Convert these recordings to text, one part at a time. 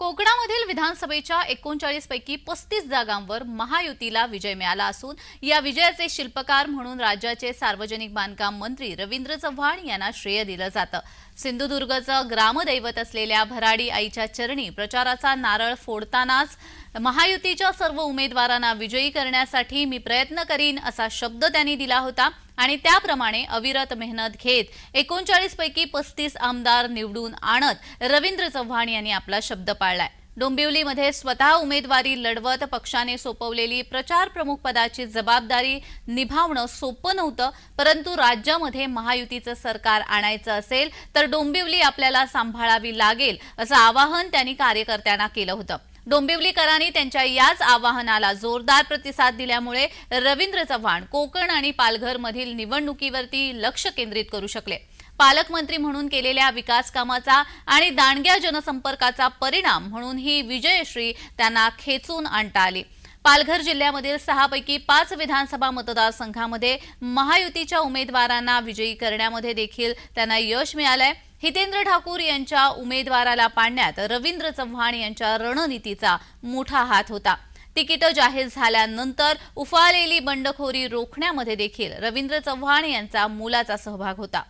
कोकणामधील विधानसभेच्या एकोणचाळीस पैकी पस्तीस जागांवर महायुतीला विजय मिळाला असून या विजयाचे शिल्पकार म्हणून राज्याचे सार्वजनिक बांधकाम मंत्री रवींद्र चव्हाण यांना श्रेय दिलं जातं. सिंधुदुर्गचं ग्रामदैवत असलेल्या भराडी आईच्या चरणी प्रचाराचा नारळ फोडतानाच महायुतीच्या सर्व उमेदवारांना विजयी करण्यासाठी मी प्रयत्न करीन असा शब्द त्यांनी दिला होता. आणि त्याप्रमाणे अविरत मेहनत घेत एकोणचाळीस पैकी पस्तीस आमदार निवडून आणत रवींद्र चव्हाण यांनी आपला शब्द पाळलाय. डोंबिवलीमध्ये स्वतः उमेदवारी लढवत पक्षाने सोपवलेली प्रचार प्रमुख पदाची जबाबदारी निभावणं सोपं नव्हतं परंतु राज्यामध्ये महायुतीचं सरकार आणायचं असेल तर डोंबिवली आपल्याला सांभाळावी लागेल असं आवाहन त्यांनी कार्यकर्त्यांना केलं होतं. डोंबिवलीकरांनी त्यांच्या याच आवाहनाला जोरदार प्रतिसाद दिल्यामुळे रवींद्र चव्हाण कोकण आणि पालघरमधील निवडणुकीवरती लक्ष केंद्रित करू शकले. पालकमंत्री म्हणून केलेल्या विकास कामाचा आणि दांडग्या जनसंपर्काचा परिणाम म्हणून ही विजयश्री त्यांना खेचून आणता आली. पालघर जिल्ह्यामधील सहापैकी पाच विधानसभा मतदारसंघामध्ये महायुतीच्या उमेदवारांना विजयी करण्यामध्ये देखील त्यांना यश मिळालंय. हितेंद्र ठाकूर यांच्या उमेदवाराला पाडण्यात रवींद्र चव्हाण यांच्या रणनीतीचा मोठा हात होता. तिकीट जाहीर झाल्यानंतर उफाळलेली बंडखोरी रोखण्यामध्ये देखील रवींद्र चव्हाण यांचा मोलाचा सहभाग होता.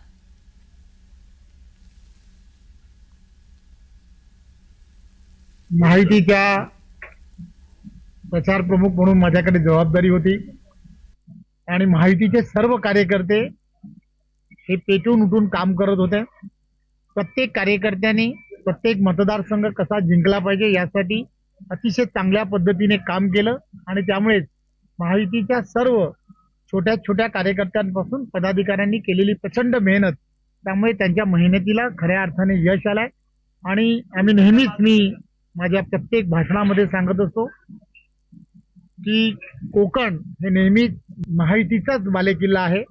माहितीच्या प्रचार प्रमुख म्हणून माझ्याकडे जबाबदारी होती. आणि माहितीचे सर्व कार्यकर्ते हे पेटून उठून काम करत होते. प्रत्येक कार्यकर्त्याने प्रत्येक मतदारसंघ कसा जिंकला पाहिजे यासाठी अतिशय चांगल्या पद्धतीने काम केलं आणि त्यामुळेच महायुतीच्या सर्व छोट्या छोट्या कार्यकर्त्यांपासून पदाधिकाऱ्यांनी केलेली प्रचंड मेहनत त्यामुळे त्यांच्या मेहनतीला खऱ्या अर्थाने यश आलंय. आणि आम्ही नेहमीच मी माझ्या प्रत्येक भाषणामध्ये सांगत असतो की कोकण हे नेहमीच महायुतीचाच बालेकिल्ला आहे.